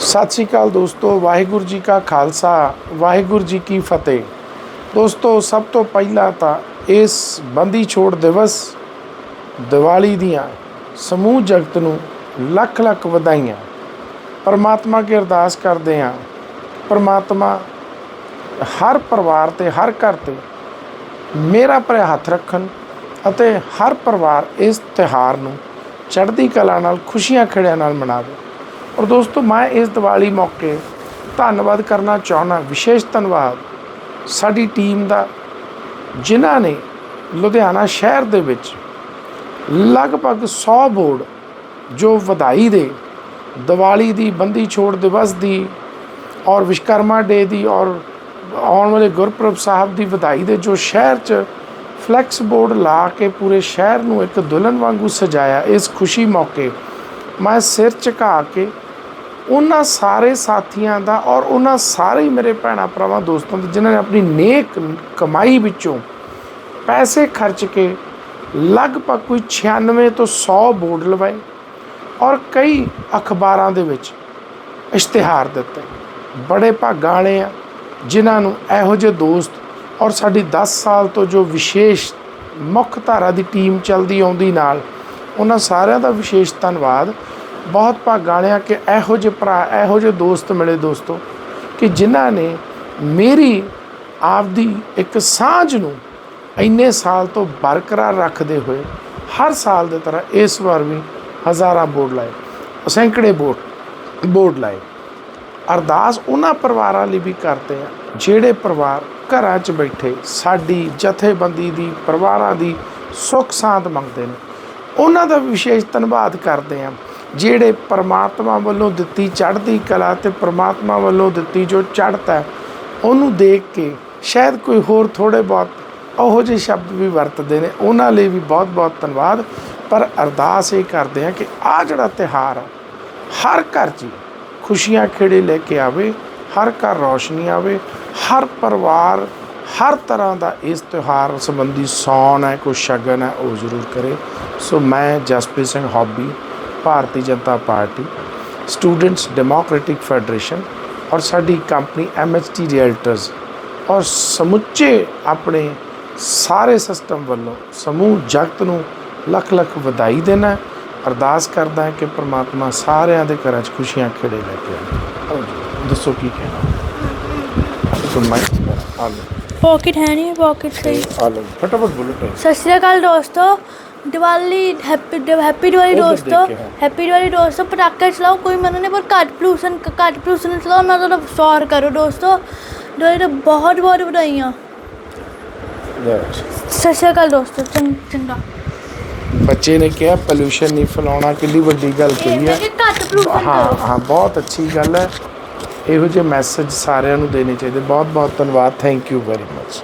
ਸਤਿ ਸ਼੍ਰੀ ਅਕਾਲ ਦੋਸਤੋ, ਵਾਹਿਗੁਰੂ ਜੀ ਕਾ ਖਾਲਸਾ, ਵਾਹਿਗੁਰੂ ਜੀ ਕੀ ਫਤਿਹ। ਦੋਸਤੋ, ਸਭ ਤੋਂ ਪਹਿਲਾਂ ਤਾਂ ਇਸ ਬੰਦੀ ਛੋੜ ਦਿਵਸ ਦੀਵਾਲੀ ਦੀਆਂ ਸਮੂਹ ਜਗਤ ਨੂੰ ਲੱਖ ਲੱਖ ਵਧਾਈਆਂ। ਪਰਮਾਤਮਾ ਕੀ ਅਰਦਾਸ ਕਰਦੇ ਹਾਂ, ਪਰਮਾਤਮਾ ਹਰ ਪਰਿਵਾਰ ਤੇ, ਹਰ ਘਰ ਤੇ ਮੇਰਾ ਭਰਿਆ ਹੱਥ ਰੱਖਣ ਅਤੇ ਹਰ ਪਰਿਵਾਰ ਇਸ ਤਿਹਾਰ ਨੂੰ ਚੜ੍ਹਦੀ ਕਲਾ ਨਾਲ, ਖੁਸ਼ੀਆਂ ਖੇੜਿਆਂ ਨਾਲ ਮਨਾਵੇ। ਔਰ ਦੋਸਤੋ, ਮੈਂ ਇਸ ਦੀਵਾਲੀ ਮੌਕੇ ਧੰਨਵਾਦ ਕਰਨਾ ਚਾਹੁੰਦਾ, ਵਿਸ਼ੇਸ਼ ਧੰਨਵਾਦ ਸਾਡੀ ਟੀਮ ਦਾ, ਜਿਨ੍ਹਾਂ ਨੇ ਲੁਧਿਆਣਾ ਸ਼ਹਿਰ ਦੇ ਵਿੱਚ ਲਗਭਗ 100 ਬੋਰਡ ਜੋ ਵਧਾਈ ਦੇ, ਦੀਵਾਲੀ ਦੀ ਬੰਦੀ ਛੋੜ ਦਿਵਸ ਦੀ ਔਰ ਵਿਸ਼ਕਰਮਾ ਡੇ ਦੀ ਔਰ ਆਉਣ ਵਾਲੇ ਗੁਰਪੁਰਬ ਸਾਹਿਬ ਦੀ ਵਧਾਈ ਦੇ ਜੋ ਸ਼ਹਿਰ 'ਚ ਫਲੈਕਸ ਬੋਰਡ ਲਾ ਕੇ ਪੂਰੇ ਸ਼ਹਿਰ ਨੂੰ ਇੱਕ ਦੁਲਹਨ ਵਾਂਗੂ ਸਜਾਇਆ, ਇਸ ਖੁਸ਼ੀ ਮੌਕੇ ਮੈਂ ਸਿਰ ਝੁਕਾ ਕੇ ਉਹਨਾਂ ਸਾਰੇ ਸਾਥੀਆਂ ਦਾ ਔਰ ਉਹਨਾਂ ਸਾਰੇ ਮੇਰੇ ਭੈਣਾਂ ਭਰਾਵਾਂ, ਦੋਸਤਾਂ ਦਾ, ਜਿਨ੍ਹਾਂ ਨੇ ਆਪਣੀ ਨੇਕ ਕਮਾਈ ਵਿੱਚੋਂ ਪੈਸੇ ਖਰਚ ਕੇ ਲਗਭਗ ਕੋਈ 96 ਤੋਂ 100 ਬੋਰਡ ਲਵਾਏ ਔਰ ਕਈ ਅਖਬਾਰਾਂ ਦੇ ਵਿੱਚ ਇਸ਼ਤਿਹਾਰ ਦਿੱਤੇ। ਬੜੇ ਭਾਗਾਂ ਵਾਲੇ ਆ, ਜਿਨ੍ਹਾਂ ਨੂੰ ਇਹੋ ਜਿਹੇ ਦੋਸਤ ਔਰ ਸਾਡੀ 10 ਸਾਲ ਤੋਂ ਜੋ ਵਿਸ਼ੇਸ਼ ਮੁੱਖ ਧਾਰਾ ਦੀ ਟੀਮ ਚੱਲਦੀ ਆਉਂਦੀ ਨਾਲ ਉਹਨਾਂ ਸਾਰਿਆਂ ਦਾ ਵਿਸ਼ੇਸ਼ ਧੰਨਵਾਦ। ਬਹੁਤ ਭਾਗਾਂ ਵਾਲਿਆਂ ਕਿ ਇਹੋ ਜਿਹੇ ਭਰਾ, ਇਹੋ ਜਿਹੇ ਦੋਸਤ ਮਿਲੇ ਦੋਸਤੋ, ਕਿ ਜਿਨ੍ਹਾਂ ਨੇ ਮੇਰੀ ਆਪਦੀ ਇੱਕ ਸਾਂਝ ਨੂੰ ਇੰਨੇ ਸਾਲ ਤੋਂ ਬਰਕਰਾਰ ਰੱਖਦੇ ਹੋਏ ਹਰ ਸਾਲ ਦੇ ਤਰ੍ਹਾਂ ਇਸ ਵਾਰ ਵੀ ਹਜ਼ਾਰਾਂ ਬੋਰਡ ਲਾਏ, ਸੈਂਕੜੇ ਬੋਰਡ ਬੋਰਡ ਲਾਏ। ਅਰਦਾਸ ਉਹਨਾਂ ਪਰਿਵਾਰਾਂ ਲਈ ਵੀ ਕਰਦੇ ਆ ਜਿਹੜੇ ਪਰਿਵਾਰ ਘਰਾਂ 'ਚ ਬੈਠੇ ਸਾਡੀ ਜਥੇਬੰਦੀ ਦੀ, ਪਰਿਵਾਰਾਂ ਦੀ ਸੁੱਖ ਸਾਂਦ ਮੰਗਦੇ ਨੇ। ਉਹਨਾਂ ਦਾ ਵਿਸ਼ੇਸ਼ ਧੰਨਵਾਦ ਕਰਦੇ ਆ ਜਿਹੜੇ ਪਰਮਾਤਮਾ ਵੱਲੋਂ ਦਿੱਤੀ ਚੜ੍ਹਦੀ ਕਲਾ ਤੇ ਪਰਮਾਤਮਾ ਵੱਲੋਂ ਦਿੱਤੀ ਜੋ ਚੜ੍ਹਤ ਹੈ, ਉਹਨੂੰ ਦੇਖ ਕੇ ਸ਼ਾਇਦ ਕੋਈ ਹੋਰ ਥੋੜੇ ਬਹੁਤ ਉਹੋ ਜਿਹੇ ਸ਼ਬਦ ਵੀ ਵਰਤਦੇ ਨੇ। ਉਹਨਾਂ ਲਈ ਵੀ ਬਹੁਤ ਬਹੁਤ ਧੰਨਵਾਦ। ਪਰ ਅਰਦਾਸ ਇਹ ਕਰਦੇ ਹਾਂ ਕਿ ਆ ਜਿਹੜਾ ਤਿਹਾਰ ਆ, ਹਰ ਘਰ 'ਚ ਖੁਸ਼ੀਆਂ ਖੇੜੇ ਲੈ ਕੇ ਆਵੇ, ਹਰ ਘਰ ਰੌਸ਼ਨੀ ਆਵੇ, ਹਰ ਪਰਿਵਾਰ, ਹਰ ਤਰ੍ਹਾਂ ਦਾ ਇਸ ਤਿਉਹਾਰ ਸੰਬੰਧੀ ਸੌਣ ਹੈ, ਕੋਈ ਸ਼ਗਨ ਹੈ, ਉਹ ਜ਼ਰੂਰ ਕਰੇ। ਸੋ ਮੈਂ Jaspreet Singh hobby Bharatiya Janata Party Students Democratic Federation ਔਰ ਸਾਡੀ ਕੰਪਨੀ ਐਮਐਚਟੀ ਰੀਅਲਟਰਸ ਔਰ ਸਮੁੱਚੇ ਆਪਣੇ ਸਾਰੇ ਸਿਸਟਮ ਵੱਲੋਂ ਸਮੂਹ ਜਗਤ ਨੂੰ ਲੱਖ ਲੱਖ ਵਧਾਈ ਦੇਣਾ ਅਰਦਾਸ ਕਰਦਾ ਹੈ ਕਿ ਪ੍ਰਮਾਤਮਾ ਸਾਰਿਆਂ ਦੇ ਘਰਾਂ 'ਚ ਖੁਸ਼ੀਆਂ ਖੇੜੇ ਲੈ ਕੇ ਆਵੇ। ਦੱਸੋ ਕੀ ਕਹਿਣਾ? ਸੁਣਾਈ ਆਲੋ ਪਾਕਟ ਹੈ ਨਹੀਂ ਪਾਕਟ ਸਹੀ ਆਲੋ ਫਟਾਫਟ ਬੁਲਟ ਸਤਿ ਸ਼੍ਰੀ ਅਕਾਲ ਦੋਸਤੋ। ਦੀਵਾਲੀ ਹੈਪੀ ਹੈਪੀ ਦੀਵਾਲੀ ਦੋਸਤੋ ਹੈਪੀ ਦੀਵਾਲੀ ਦੋਸਤੋ ਪਟਾਕੇ ਚਲਾਓ ਕੋਈ ਮਨਾ ਨਹੀਂ ਪਰ ਘੱਟ ਪੋਲੂਸ਼ਨ ਘੱਟ ਪੋਲੂਸ਼ਨ ਚਲਾਓ ਨਾ ਤਾਂ ਸੌਰ ਕਰੋ ਦੋਸਤੋ। ਦੋਸਤੋ ਬਹੁਤ ਬਹੁਤ ਵਧਾਈਆਂ। ਸਤਿ ਸ਼੍ਰੀ ਅਕਾਲ ਦੋਸਤੋ ਚੰਗਾ ਬੱਚੇ ਨੇ ਕਿਹਾ ਪੋਲੂਸ਼ਨ ਨਹੀਂ ਫੈਲਾਉਣਾ ਕਿੰਨੀ ਵੱਡੀ ਗੱਲ ਕਹੀ ਹੈ। ਹਾਂ ਹਾਂ ਬਹੁਤ ਅੱਛੀ ਗੱਲ ਹੈ। ਇਹੋ ਜਿਹੇ ਮੈਸੇਜ ਸਾਰਿਆਂ ਨੂੰ ਦੇਣੇ ਚਾਹੀਦੇ। ਬਹੁਤ ਬਹੁਤ ਧੰਨਵਾਦ। Thank you very much